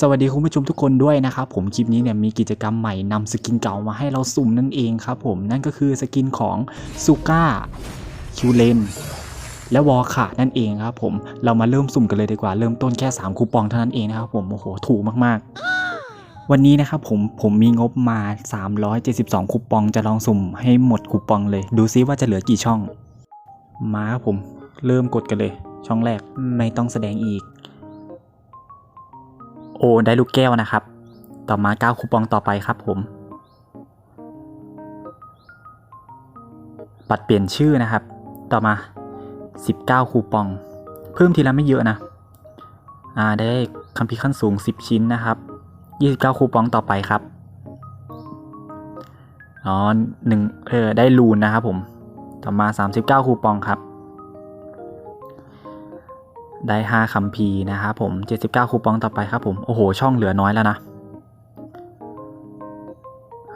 สวัสดีคุณผู้ชมทุกคนด้วยนะครับผมคลิปนี้เนี่ยมีกิจกรรมใหม่นำสกินเก่ามาให้เราสุ่มนั่นเองครับผมนั่นก็คือสกินของซูก้าคิวเลนและวอค่ะนั่นเองครับผมเรามาเริ่มสุ่มกันเลยดีกว่าเริ่มต้นแค่ 3 คูปองเท่านั้นเองนะครับผมโอ้โหถูกมากๆ วันนี้นะครับผมผมมีงบมา 372 คูปองจะลองสุ่มให้หมดคูปองเลย ดูซิว่าจะเหลือกี่ช่อง มาครับผมเริ่มกดกันเลย ช่องแรกไม่ต้องแสดงอีก โอ้ได้ลูกแก้วนะครับ ต่อมา 9 คูปองต่อไปครับผมบัตรเปลี่ยนชื่อนะครับ ต่อมา 19 คูปอง เพิ่มทีละไม่เยอะนะ อ่า ได้คัมภีร์ขั้นสูง 10 ชิ้นนะครับ 29 คูปองต่อไปครับ อ๋อหนึ่งเออ ได้ลูนนะครับผม ต่อมา 39 คูปองครับ ได้ 5คัมภีร์นะครับผม 79 คูปองต่อไปครับผม โอ้โห ช่องเหลือน้อยแล้วนะ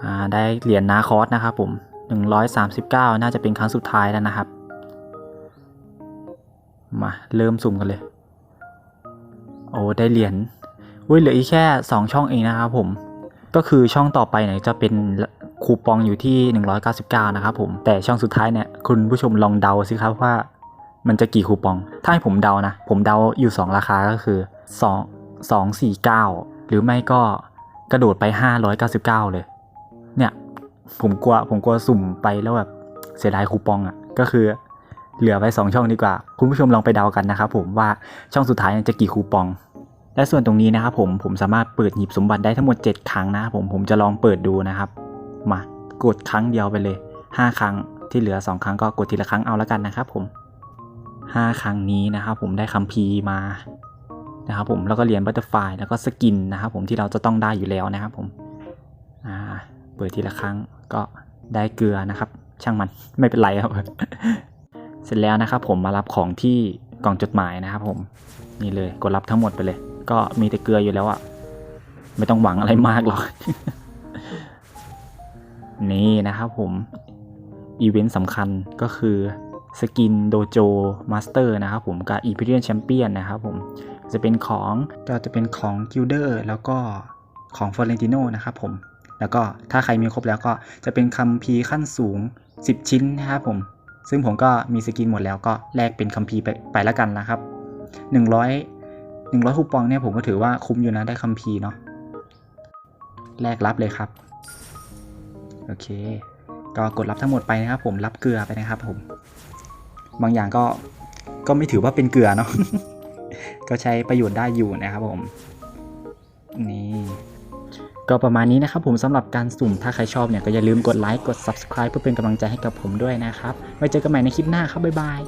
อ่าได้เหรียญนาคอสนะครับผม 139 น่าจะเป็นครั้งสุดท้ายแล้วนะครับ มาเริ่มสุ่มกันเลย โอ้ได้เหรียญอุ้ยเหลืออีกแค่ 2 ช่องเองนะครับผม ก็คือช่องต่อไปเนี่ยจะเป็นคูปองอยู่ที่ 199 นะครับผม แต่ช่องสุดท้ายเนี่ยคุณผู้ชมลองเดาสิครับว่า มันจะกี่คูปอง ถ้าให้ผมเดานะ ผมเดาอยู่ 2 ราคาก็คือ 2 2 4 9 หรือไม่ก็กระโดดไป 599 เลย เนี่ย ผมกลัวผมกลัวสุ่มไปแล้วแบบเสียดายคูปองอะ่ะ ก็คือเหลือไว้ 2 ช่องดีกว่า คุณผู้ชมลองไปเดากันนะครับผมว่าช่องสุดท้ายจะกี่คูปอง และส่วนตรงนี้นะครับผมผมสามารถเปิดหีบสมบัติได้ทั้งหมด 7 ครั้งนะผมผมจะลองเปิดดูนะครับ มากดครั้งเดียวไปเลย 5 ครั้งที่เหลือ 2 ครั้งก็กดทีละครั้งเอาแล้วกันนะครับผม 5 ครั้งนี้นะครับผมได้คัมภีร์มานะครับผมแล้วก็เหรียญบัตเตอร์ไฟแล้วก็สกินนะครับผมที่เราจะต้องได้อยู่แล้วนะครับผมอ่าเปิดทีละครั้งก็ได้เกลือนะครับ ช่างมันไม่เป็นไรครับ เสร็จแล้วนะครับผมมารับของที่กล่องจดหมายนะครับผมนี่เลยกดรับทั้งหมดไปเลย ก็มีแต่เกลืออยู่แล้วอะไม่ต้องหวังอะไรมากหรอกนี่นะครับผมอีเวนต์สำคัญก็คือ สกินโดโจมาสเตอร์นะครับผมกับอีพิเรียนแชมเปี้ยนนะครับผมจะเป็นของก็จะเป็นของกิลเดอร์แล้วก็ของฟอร์เรนติโนนะครับผมแล้วก็ถ้าใครมีครบแล้วก็จะเป็นคัมภีร์ขั้นสูง 10 ชิ้นนะครับผม ซึ่งผมก็มีสกินหมดแล้วก็แลกเป็นคัมภีร์ไปไปแล้วกันนะครับ 100 100คูปองเนี่ยผมก็ถือว่าคุ้มอยู่นะได้คัมภีร์เนาะแลกรับเลยครับ โอเค ก็กดรับทั้งหมดไปนะครับผมรับเกลือไปนะครับผม บางอย่างก็ก็ไม่ถือว่าเป็นเกลือเนาะก็ใช้ประโยชน์ได้อยู่นะครับผมนี่ก็ประมาณนี้นะครับผมสำหรับการสุ่มถ้าใครชอบเนี่ยก็อย่าลืมกดไลค์กด subscribe เพื่อเป็นกำลังใจให้กับผมด้วยนะครับไว้เจอกันใหม่ในคลิปหน้าครับบ๊ายบาย